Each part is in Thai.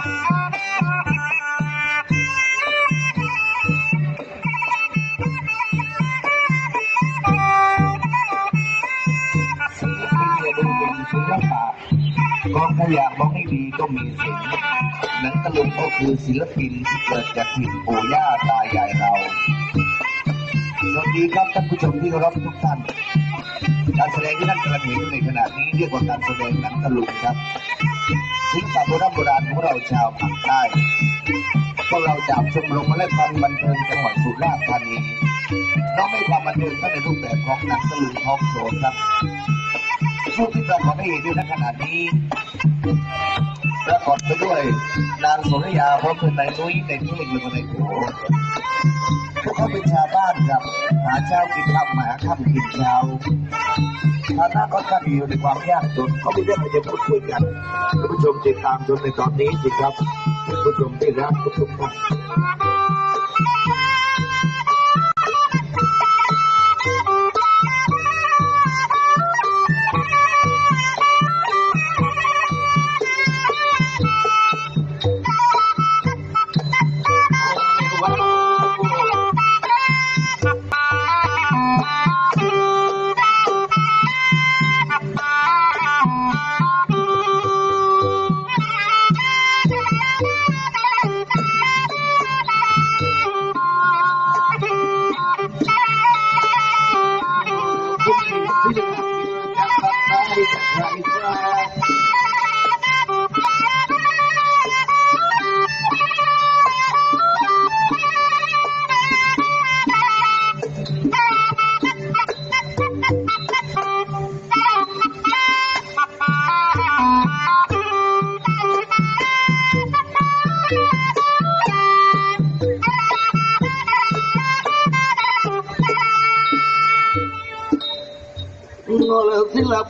ศิลปินอย่าดูเป็นศิลปะกองขยะมองไม่ดีก็มีศิลป์หนังตะลุงก็คือศิลปินที่เกิดจากถิ่นปู่ย่าตายายเรา สวัสดีครับท่านผู้ชมที่เคารพทุกท่าน การแสดงที่ท่านกำลังเห็นในขณะนี้เรียกว่าการแสดงหนังตะลุงครับ ศิลปะโบราณโบราณของเราชาวภาคใต้พวกเราจากชมรมเมล็ดพันธุ์บันเทิงจังหวัดสุราษฎร์ธานีน้องไม่ความบันเทิงก็ในรูปแบบของหนังตะลุงทอล์กโชว์ครับช่วงที่ปรากฏให้เห็นอยู่ในขณะนี้ปรากฏไปด้วยนางสุริยาพร้อมด้วยนายนุ้ยในเทพและก็ในโขพว กเขาเป็นชาวบ้านครับ หาเช้ากินค่ำหาค่ำกินเช้าฐานะก็ข้านอยู่ในความยากจนเขามีเรื่องอะไรจะพูดคุยกันท่านผู้ชมติดตามชมในตอนนี้สิครับท่านผู้ชมที่รักทุกๆท่าน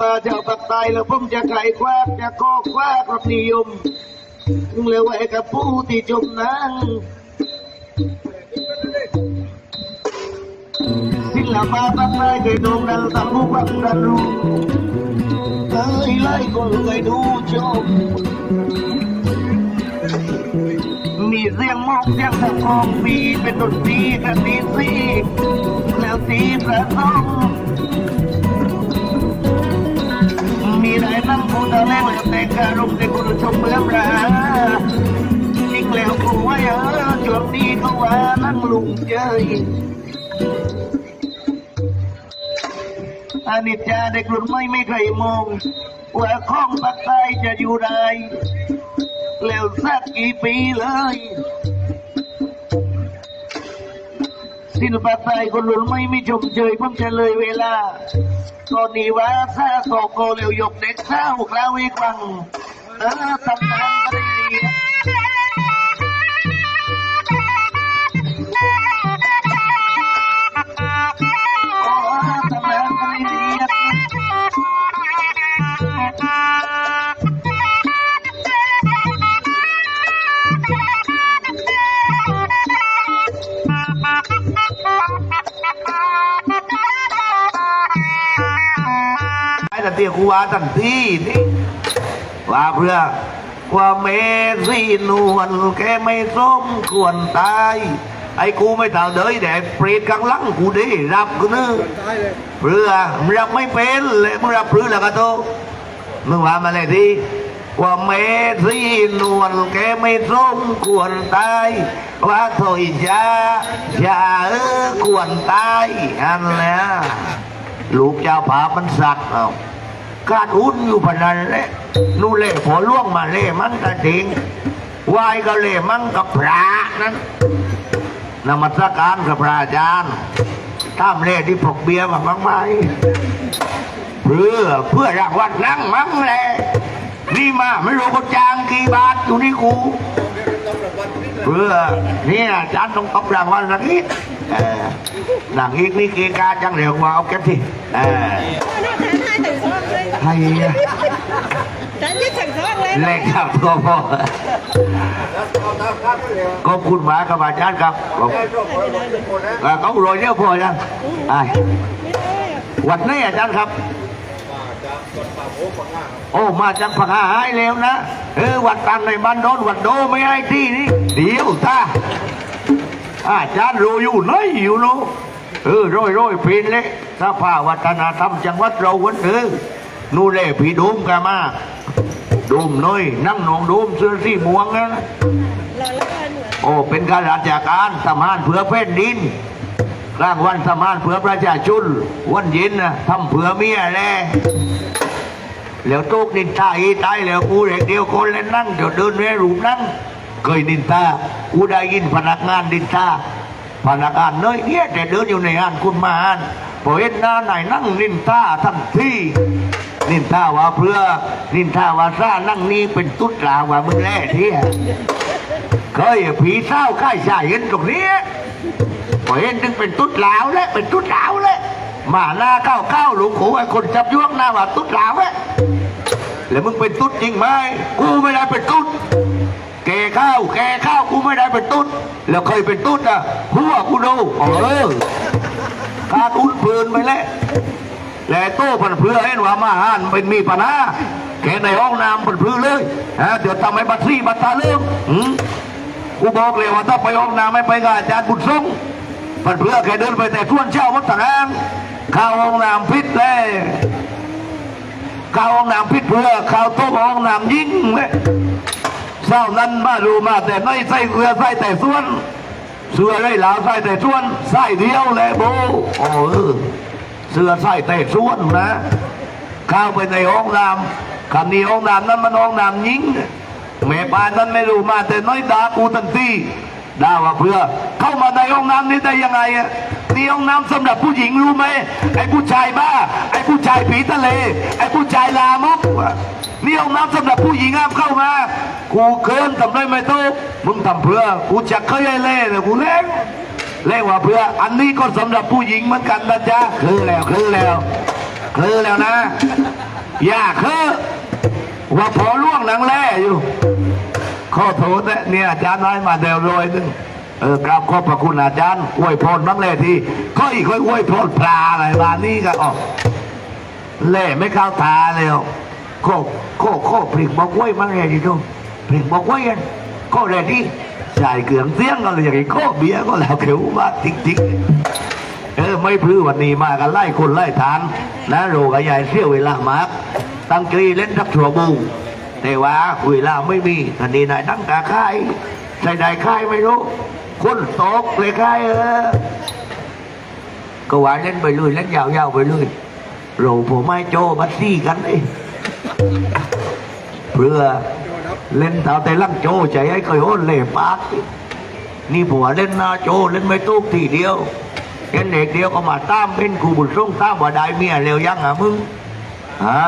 เลิกศิลปะชาวปากใต้แล้วผมจะไขคว้าจะคอคว้าความนิยมเร็วไว้กับผู้ที่จมน้ำศิลปะปากใต้เคยโด่งดังตามผู้บังดันรู้เคยไล่คนเคยดูชมมีเสียงมกเสียงตะกองมีเป็นดนตรีกันดีสิแล้วตีประสงมี หลายนั่งพูดอะไรมาแต่การุมในคุณชมเมื่อปราอีกแล้วกูว่าเออช่วงนี้เขาว่านั่งลุงเจยอานิจจาเด็กรุ่นไม่ไม่เคยมองว่าข้องปากใต้จะอยู่ได้แล้วสักกี่ปีเลยศิลปะไทยคนรุ่นไม่ไม่ชมเชยผมจะเลยเวลา ตอนนี้ว่าซาโไอ้ตะเตียกูว่าตันทีนี่ว่าเพื่อว่าเมสีนวลแกไม่ส้มควรตายไอ้กูไม่ต่างเดยแดดเปรตกลางหลังกูได้รับกูเนอะเพื่อมึงรับไม่เป็นเลยมึงรับเพื่อแล้วก็โตมึงว่ามาเลยทีว่าเมสีนวลแกไม่ส้มควรตายว่าโถยชาชาเออควรตายอันเนี้ยลูกเจ้าผามันสักเอา การอุ่นอยู่พนันแหละนู่นเล่พอล่วงมาเล่มันกระถิงวายก็เล่มันกับพระนั้นนมัสการกับพระอาจารย์ตามเล่ที่ปกเบียร์มาบ้างไหมเพื่อเพื่อรางวัลนั่งมั้งแหละนี่มาไม่รู้เขาจ้างกี่บาทอยู่นี่กูเพื่อนี่อาจารย์ต้องตบรางวัลสักนิดเออหนังอีกนี่เกกาจังเร็วมาเอาเก็บที่เออ ให้ถึงซองเลยให้ฉันจะถึงซองเลยแลกครับพ่อพ่อขอบคุณมากครับอาจารย์ครับขอบเอ่อเขาโรยเนี่ยพอยังไอ้วัดไหนี้อาจารย์ครับโอ้มาจากผักหาหายแล้วนะเออวัดตันในบ้านโดนวัดโดไม่ให้ที่นี่เดี๋ยวตาอาจารย์รู้อยู่ไหนอยู่เนาะเออร้อยร้อยปีนเลยสภาวัฒนธรรมจังหวัดเราวันเออ นู่นเลยพี่โดมกันมาโดมน้อยนั่งหนองโดมเสื้อสีม่วงนะเราละกันเหมือนโอ้เป็นข้าราชการทำงานเพื่อแผ่นดินกลางวันทำงานเพื่อประชาชนวันเย็นนะทำเพื่อเมียแลแล้วตุกนินทาอีตายแล้วกูเด็กเดียวคนแล้วนั่งเดี๋ยวเดินแม่รูปนั่งเคยนินทากูได้ยินพนักงานนินทาพนักงานเนยเนี่ยแต่เดินอยู่ในงานคุณมาอ่านพอเห็นหน้าไหนนั่งนินทาทั้งที่ นินทาว่าเพื่อนินทาว่าซ่านั่งนี่เป็นตุ๊ดลาว่ามึงแล่เที่ยเคยผีเศร้าค่ายชายเห็นตรงนี้พอเห็นถึงเป็นตุ๊ดลาวแล้วเป็นตุ๊ดลาวแล้วมาหน้าก้าวก้าวหลวงขู่ไอ้คนจับยวงหน้าว่าตุ๊ดลาวแล้วแล้วมึงเป็นตุ๊ดจริงไหมกูไม่ได้เป็นตุ๊ดแกข้าวแกข้าวกูไม่ได้เป็นตุ๊ดแล้วเคยเป็นตุ๊ดอะหัวกูดูเออการอุ่นปืนไปแล้ว แล้วโต้พันเพื่อเห็นว่ามาหานเป็นมีปัญหาแกในห้องน้ำพันเพื่อเลยฮะเดี๋ยวทำให้บัตรซี่บัตรตาเริ่มหืมกูบอกเลยว่าถ้าไปห้องน้ำไม่ไปกับอาจารย์บุญทรงเพื่อนเพื่อแค่เดินไปแต่ทวนเช่าวัดตะนางเข้าห้องน้ำพิษเลยเข้าห้องน้ำพิษเพื่อเข้าโต๊ะห้องน้ำยิ่งเลยเช้านั้นมาดูมาแต่น้อยใส่เสื้อใส่แต่ส่วนเสื้อไรหลาวใส่แต่ส่วนใส่เดียวเลยโบโอ้ เสื้อใส่แต่ส่วนนะ เข้าไปในห้องน้ำคำนี้ห้องน้ำนั้นมันห้องน้ำยิงแม่บ้านนั้นไม่รู้มาแต่น้อยดากูทันทีด่าว่าเพื่อ เข้ามาในห้องน้ำนี้ได้ยังไงอะนี่ห้องน้ำสำหรับผู้หญิงรู้ไหมไอ้ผู้ชายบ้า ไอ้ผู้ชายผีทะเล ไอ้ผู้ชายลามกนี่ห้องน้ำสำหรับผู้หญิงห้ามเข้ามากูเกินทำได้ไหม่โตะมึงทำเพื่อกูจะเคยเล่เลยกูเล่น เล่นว่าเพื่ออันนี้ก็สำหรับผู้หญิงเหมือนกันนะจ๊ะคือแล้วคือแล้วคือแล้วนะ อย่าคือว่าพอล่วงหนังแล่อยู่ขอโทษนะเนี่ยอาจารย์น้อยมาเดวโรยนึงเออกราบขอบพระคุณอาจารย์อวยพรบ้างเลยทีก็อีกค่อยอวยพรปลาอะไรมานี่ก็ออกเล่ไม่เข้าตาเลยอะโคโคโคพริกบอกไว้มั้งเลยดิทุกพริกบอกไว้กันโคเลย ที่ใส่เกลืองเสียงก็เลยอย่างนี้โคเบี้ยก็แล้วเขียวมาติ๊กติ๊กเออไม่พื้วันนี้มากันไล่คนไล่ทานนะโรกับยายเสี้ยวเวลามากตั้งใจเล่นทักถั่วบูแต่ว่าคุยลาไม่มีทันทีนายตั้งกาค่ายใส่ใดค่ายไม่รู้คนตกเลยค่ายเออก็ว่าเล่นไปเลยเล่นยาวๆไปเลยโรผมไม่โจบัตซี่กันเลยเพื่อ เล่นเท่าแต่ลังโจใจให้เคยโอนเล่ปากนี่ผัวเล่นนาโจเล่นไม่ตุกทีเดียวเห็นเด็กเดียวก็มาตามเป็นครูบุญส่งตามว่าได้เมียเร็วยังอะมึงฮะ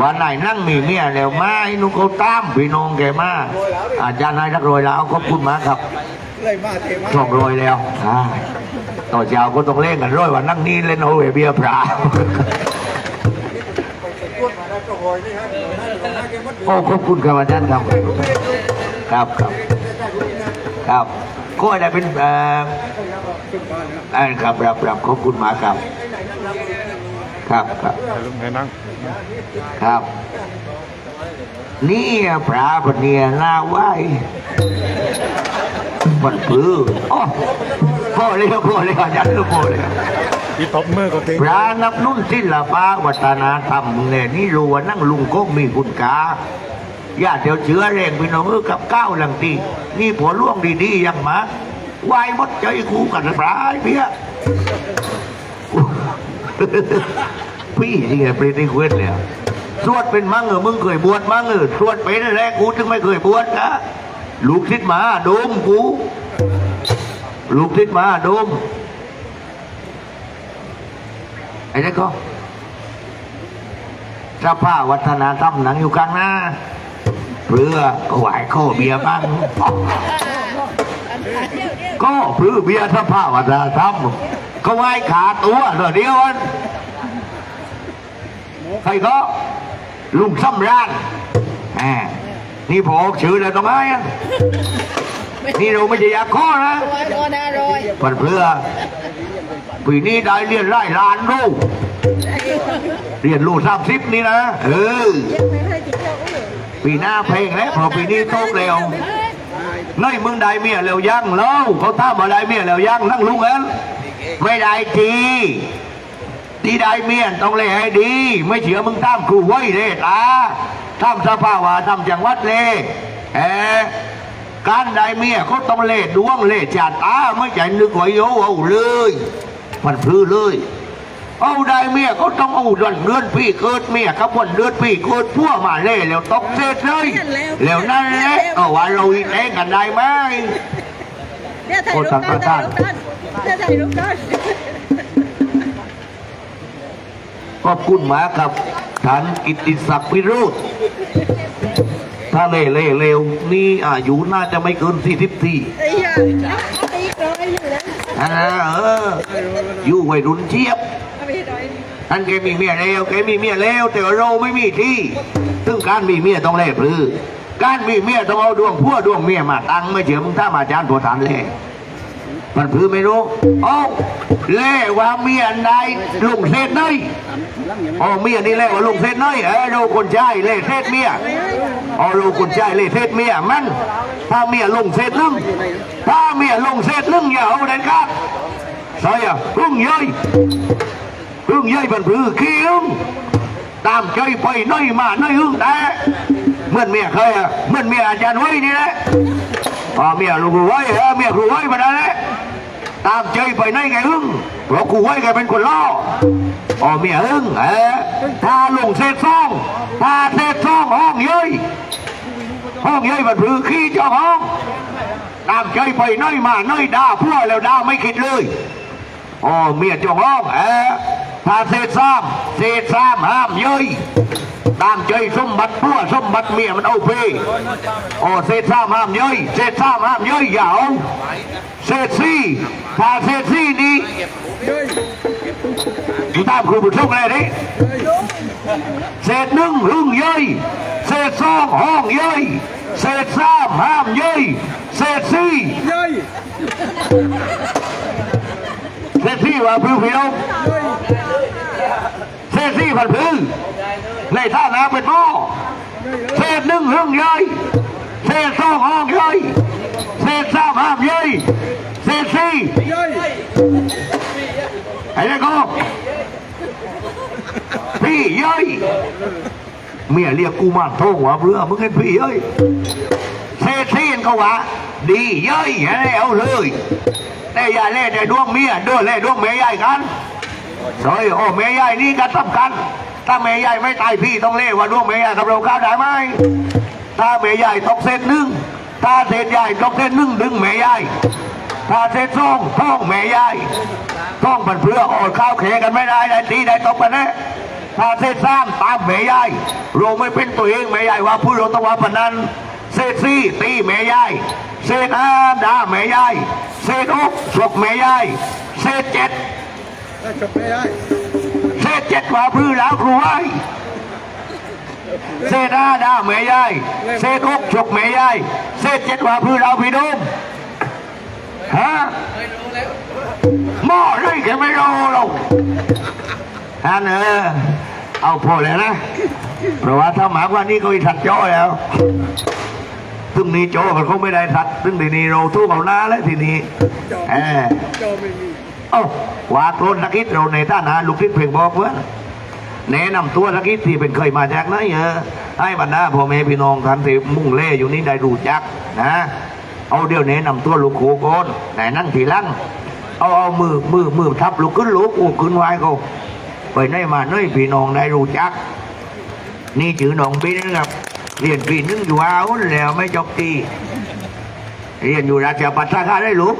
วันไหนนั่งมีเมียแล้วมาไอ้นุ่งเขาตามพี่น้องแกมาอาจารย์นายรักรอยแล้วขอบคุณมากครับเลยมาเทมาชอบรอยแล้วต่อเช้าก็ต้องเล่นกันร้อยวันนั่งนี่เล่นโอเวเบียร์พระพูดมา โวยนี่ครับน่าเกมัดโอ้ขอบคุณครับอาจารย์ครับ ครับครับครับก็ได้เป็นเอ่อขึ้นบ้านครับอ่าครับครับครับขอบคุณมากครับ ครับครับลุงให้นั่งครับ นี่พระปเนียหน้าไหวปันปื้ออ๋อพ่อเลยครับพ่อเลยครับอาจารย์ลูกพ่อเลยครับ พี่ตบมือก็เก่งพระนับนุ่นศิลปะวัฒนธรรมเนี่ยนี่รู้ว่านั่งลุงก็มีคุณกาญาติเดี๋ยวเชื้อแรงพี่น้องเออกับก้าวหลังตีนี่ผัวล่วงดีๆยังมาวายมดใจคู่กันระไอ้เบี้ยพี่ที่ไงปริติเควสเลยสวดเป็นมั่งเออมึงเคยบวชมั่งเออสวดเป็นแรกกูถึงไม่เคยบวชนะลูกทิศมาโดมกูลูกทิศมาโดม ไอ้นี่ก็สภาวัฒนธรรมหนังอยู่ข้างหน้าเพื่อก็ไหวข้อเบียร์บ้างก็เพื่อเบียร์สภาวัฒนธรรมก็ไหวขาตัวตัวเดียวอันใครก็ลุงซ้ำร้านแหมนี่พอชื่อแล้วต้องไงอะนี่เราไม่ใช่ยาข้อนะโรยโรยนะโรยเพื่อนเพื่อ ปีนี้ได้เรียนไล่ล้านลูกเรียนรู้สามสิบนี่นะเออยังไม่ให้ติ๊กต็อกเลยปีหน้าเพลงแล้วพอปีนี้โตเร็วน้อยมึงได้เมียเร็วยังเล่าเขาท้ามมาได้เมียเร็วยังนั่งลุงเอ็นไม่ได้ทีทีได้เมียต้องเล่ให้ดี ไม่เชื่อมึงตามครูไว้เลยตาทำสภาวะทำจังหวัดเลยเออการได้เมียเขาต้องเล่ดวงเล่จัดตาไม่ใช่นึกว่าโยเอาเลย มันพลื้อเลย เอาได้เมียเขาต้องเอาเดือนเดือนพี่เกิดเมียกับวันเดือนพี่เกิดพัวมาเล่แล้วตกเสร็จเลย แล้วนั่นแหละเอาว่าเราอีกเองกันได้ไหมเนี่ยถ่ายรูปกันถ่ายรูปกันเนี่ยถ่ายรูปกันขอบคุณมากครับท่านกิตติศักดิ์วิโรธถ้าเล่เล่เร็วนี่อายุน่าจะไม่เกินสี่สิบสี่ อ่าเอออยู่วัยรุ่นเชียบท่านแกมีเมียแล้วแกมีเมียแล้ว แต่าเราไม่มีที่ซึ่งการมีเมียต้องเล่พลือการมีเมียต้องเอาดวงพัวดวงเมียมาตั้งไม่เชื่อมึงถ้ามาจานตัวฐานเล่มันพลือไม่รู้เอ้เล่ว่าเมียนายลุงเศษน้อยอ๋อเมียนี่เล่ว่าลุงเศน้อยเออเราคนใช้เล่เศเมีย อ๋อเราคนใช้เล่เศเมียมันถ้าเมียลงเศษนึงถ้าเมียลงเศษนึงอย่าเอาเด็ดขาดใช่อะรุ่งเย้ยเรื่งใหญ่เป็นผือขี้อึ้งตามใจไปน้อยมาน้อยอึ้งแต่เหมื่อนเมียเคยอะเหมื่อนเมียอาจารย์ไว้นี่แหละพอเมียลูกครูไว้เออเมียครูไว้มาได้แล้วตามใจไปน้อยไงอึ้งเพราะครูไว้แกเป็นคนล่ออ๋อเมียอึ้งเออ ถ้าลงเศษซองถ้าเศษซองห้องเย้ยห้องเย้ยเป็นผือขี้เจ้าห้องตามใจไปน้อยมาน้อยด่าพวกแล้วด่าไม่คิดเลยอ๋อเมียเจงร้องเออถ้าเศษซ้ำเศษซ้ำห้ามเย้ยตามใจสมบัติพัวสมบัติเมียมันเอาไปอ๋อเศษซ้ำห้ามเย้ยเศษซ้ำห้ามเย้ยย่าเอาเศษซี่ถ้าเศษซี่นี้ ดูตามครูบุญส่งเลยดิเศษหนึ่งหึ่งเย้ยเศษสองห้องเย้ยเศษซ้ำห้ามเย้ยเศษซี่เย้ยเซซี่ว่าพื้นผิวเซซี่ผัดพื้นในท่าน้ำเป็นหม้อเศษหนึ่งหึ่งย่อยเศษสองห้องย่อยเศษสามห้ามย่อยเศษสี่เย้ยไอ้นี่ก็ พี่ย่อยเมียเรียกกูมาโท่งว่าเพื่อมึงให้พี่ย่อยเศษสี่ก็ว่าดีย่อยให้เอาเลย แต่อย่าเล่นในดวงเมียด้วยเล่ดวงเมียใหญ่กันโอยโอ้เมียใหญ่นี่ก็สำคัญถ้าเมียใหญ่ไม่ตายพี่ต้องเล่ว่าดวงเมียใหญ่กับเราเข้าได้ไหมถ้าเมียใหญ่ตกเส้นหนึ่งถ้าเส้นใหญ่ตกเส้นหนึ่งดึงเมียใหญ่ถ้าเส้นซ่องท่องเมียใหญ่ท่องมันเพื่ออดข้าวเขกันไม่ได้ได้ตีได้ตกกันแน่ ถ้าเส้นสามตามเมียใหญ่เราไม่เป็นตัวเองเมียใหญ่ว่าพูดเราต้องว่าปนันเศษซี่ตีแม่ยายเศษห้ามด่าแม่ยายเศษอกสกแม่ยายเศษเจ็ดได้จบไม่ได้เศษเจ็ดว่าพื้นแล้วครูไว้เศษห้าด่าแม่ยายเศษอกสกแม่ยายเศษเจ็ดว่าพื้นแล้วพี่นุ่มฮะหม้อเลยแกไม่รู้หรอก ฮันเออเอาพอแล้วนะ เพราะว่าถ้าหมากว่านี้ก็อีถัดจ้อแล้ว ซึ่งนี่โจมันคงไม่ได้ทัด ซึ่งทีนี้เราทุกเอาหน้าแล้วทีนี้แอบโจไม่มีเอ้าว่าโกรนนักกิจเราในท่านาลูกทิศเพลงบอกเพื่อนแนะนำตัวนักกิจที่เป็นเคยมาจากไหนเออให้บรรดาพ่อแม่พี่น้องท่านที่มุ่งเล่อยู่นี่ได้รู้จักนะเอาเดี๋ยวแนะนำตัวลูกโคโกนไหนนั่งทีลังเอาเอามือมือมือทับลูกขึ้นลูกอูขึ้นไว้ก็ ไปไหนมาไหนพี่น้องได้รู้จัก นี่ชื่อน้องบินครับ เรียนปีนึงอยู่อาแล้วไม่จบตีเรียนอยู่ราชบัณฑิตได้ลูก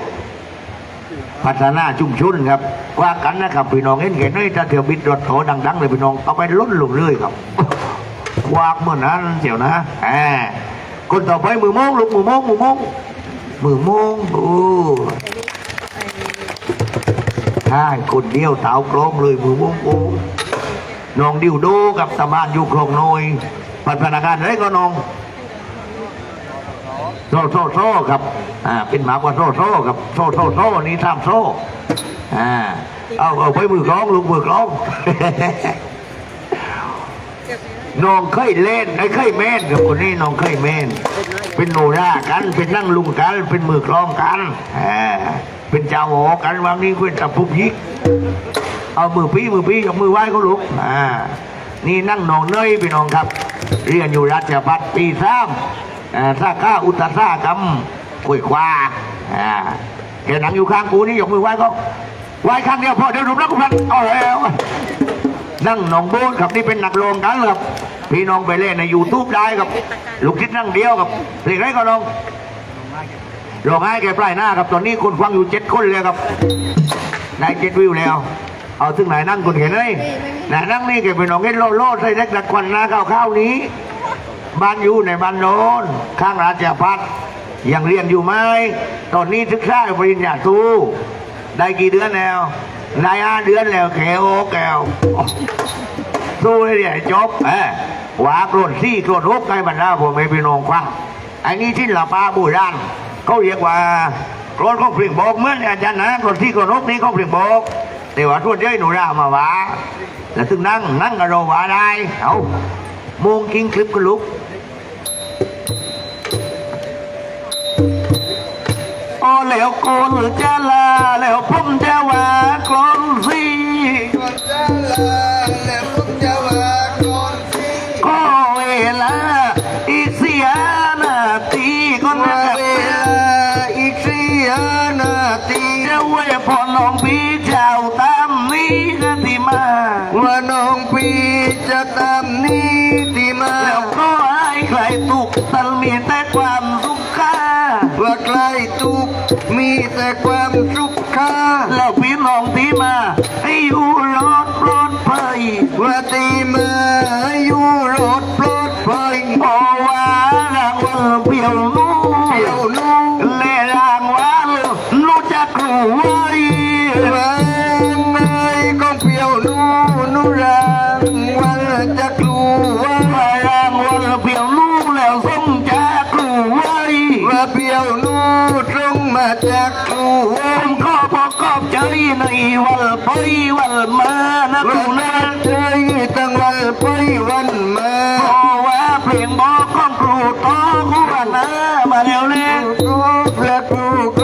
พัฒนาชุมชนครับกว่ากันนะครับพี่น้องเห็นแก่น้อยถ้าเที่ยวบิดรถโถดังๆเลยพี่น้องเอาไปล้นลงเลยครับวักเหมือนนั้นเจียวนะแหมคนต่อไปมือโมงลูกมือโมงมือโมงมือโมงโอ้ คนเดียวเต่ากรงเลยมือโมงโอ้น้องดิวโดกับตาบ้านอยู่คลองน้อยพันธนากงารอะไรก็น้องโซ่โซ่โซ่ครับอ่าเป็นหมากกว่าโซ่โซ่กับโซ่โซ่โซ่นี่ทำโซ่อ่าเอาเอาไปมือกลองลูกมือกลองน้องเคยเล่นไอ้เคยแม่นกับคนนี้น้องเคยแม่น เป็นโนรากันเป็นนั่งลุงกันเป็นมือกลองกันแหม เป็นเจ้าหอกันวันนี้เป็นตับปุกยิกเอามือปี้มือปี้กับมือไหว้เขาลุกอ่านี่นั่งนองเนยพี่น้องครับ เรียนอยู่ราชพัฒปีสามอ่าสาขาอุตสาหกรรมกล้วยควาอ่าแกหนังอยู่ข้างกูนี่ยกมือไหว้ก็ไหว้ข้างเดียวพอเดี๋ยวรูปแล้วกูพันเอาแล้วนั่งหนองโบนครับนี่เป็นนักร้องกันครับ พี่น้องไปเล่นในยูทูบได้ครับ ลูกคิดนั่งเดียวครับเพลงไรก็ลอง ร้องไห้แกปลายหน้าครับตอนนี้คนฟังอยู่เจ็ดคนเลยครับได้เจ็ดวิวแล้ว เอาถึงไหนนั่งคนเห็นเลยไหนนั่งนี่แกเป็นน้องเอ็นโลโลใส่เล็กดักควันหน้าข้าวข้าวๆนี้ บ้านอยู่ในบ้านโน้นข้างราชพัฒยังเรียนอยู่ไหมตอนนี้ศึกษาปริญญาโทได้กี่เดือนแล้วได้ห้าเดือนแล้วแขวโอแก้วสู้ให้เรียนให้จบเออหวาโกรธซี่โกรธฮกไงบรรดาผมไม่พี่น้องฟังไอ้นี่ที่หลับปลาโบูราน เขาเรียกว่ากรธเขาเปลี่ยนบอกเหมือนอาจารย์นะกรธที่กรธฮกนี่เขาเปลี่ยนบอกแต่ว่าทวดเย้ยหนูรามาว่าแล้วถึงนั่งนั่งกับเราว่าได้เอามงกิงคลิปก็ลุกโอ้แล้วโกนจะลาแล้วผมจะว่ากลอนสิก่อนจะลาแล้วผมจะว่า จะไว้พอน้องพี่เจ้าตามนี้กันที่มา ว่าน้องปีจะตามนี้ที่มา แล้วก็ให้ใครตุกตันมีแต่ความสุขค่าว่าใครทุกข์มีแต่ความสุขค่าแล้วพี่น้องที่มา บอกของครูโตคู่กันนะมาเร็วเลยก็พระครู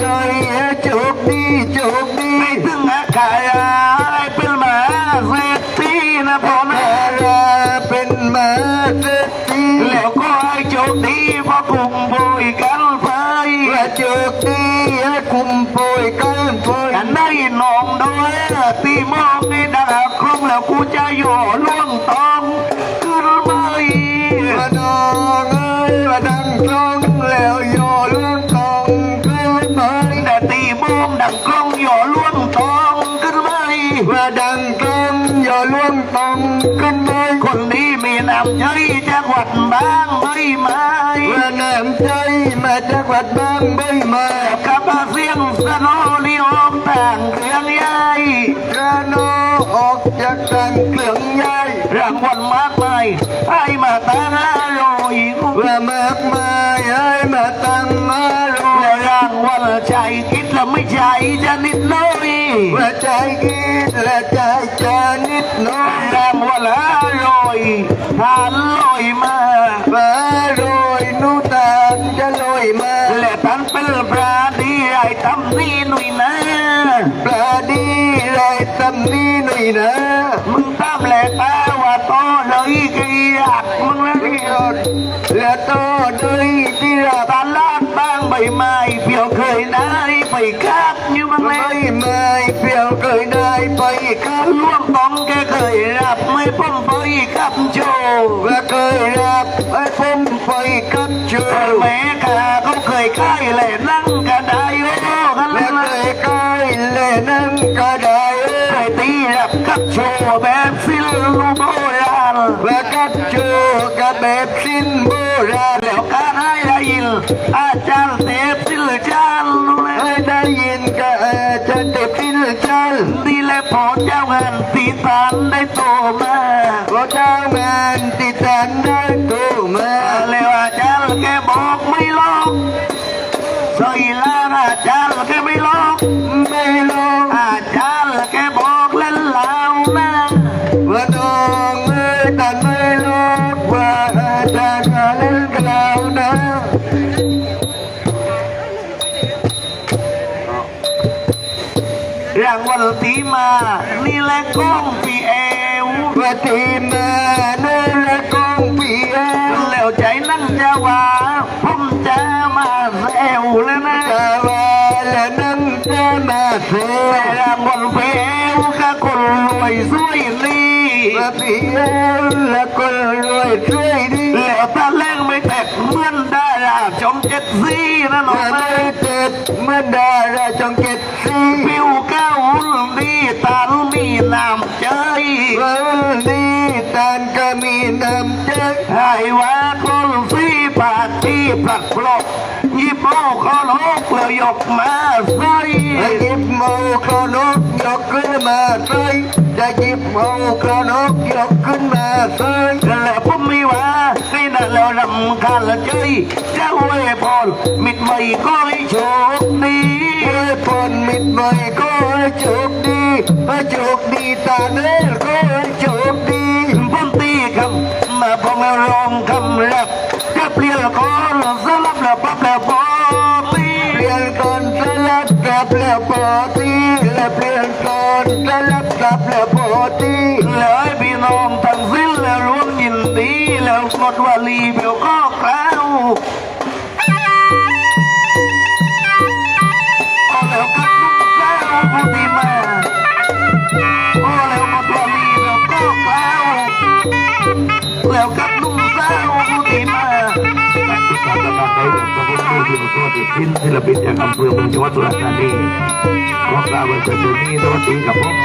ใจคิดแล้วไม่ใจจะนิดน้อยว่าใจคิดและใจจะนิดหน้อยรางวัลอร่อยทานลอยมามาโรยนูตาลจะลอยมาและท่านเป็นพระดีไอ้ทำนี่หน่อยนะปลาดีไรตำนี้หน่อยนะมึงตามแหละตาว่าโตเลยก็อยากมึงนะนี่และต่อด้ว ยที่ราลาดบางใบไม้เปียวเคยได้ไปครับอยู่บางเลย ไม่เปียวเคยได้ไปครับล่วงต้องแกเคยรับไม่พ้มไปกับโจและเคยรับไม่พ้มไปกับโจแม่ขาก็เคยค่ายเลยนั่งก็ได้โอ้กันและเคยค่ายเลยนั่งก็ได้เคยตีรับกับโชว์แบบซิลลูโบราณและกับโชว์กับแบบซินโบราณแล้วการให้ ไจะว่าผมจะมาแซวแล้วนะจะว่าแล้วนั่งจะมาแซวรางวัลปีเอวกับคนรวยสวยนี่ว่าปีเอวและคนรวยสวยนี่แล้วตาแรงไม่แตกเหมือนดาราจอมเจ็ดสีนะน้องไม่เจ็ดเหมือนดาราจอมเจ็ดสีผิวเก้าดีตาลมีน้ำ ใจดีตาลก็มีน้ำใจให้ว่าคนสีปาที่ปลัดปลอกยิบโมขอลกแล้วยกมาใส่ยิบโมขอนกยกขึ้นมาใส่จะยิบโมขอนกยกขึ้นมาใส่แล้วผมไม่ว่าให้นั่นแล้วรำคาญละใจจะไว้พรมิดไม่ก็ให้โชค ดีใแล้วกับลุงสาวผู้ที่มาการจัดการได้เรื่องของผู้ที่มีตัวติดชิ้นศิลปินจากอำเภอเมืองจังหวัดสุราษฎร์ธานีขอกล่าววันเกิดปีนี้สวัสดีกับผม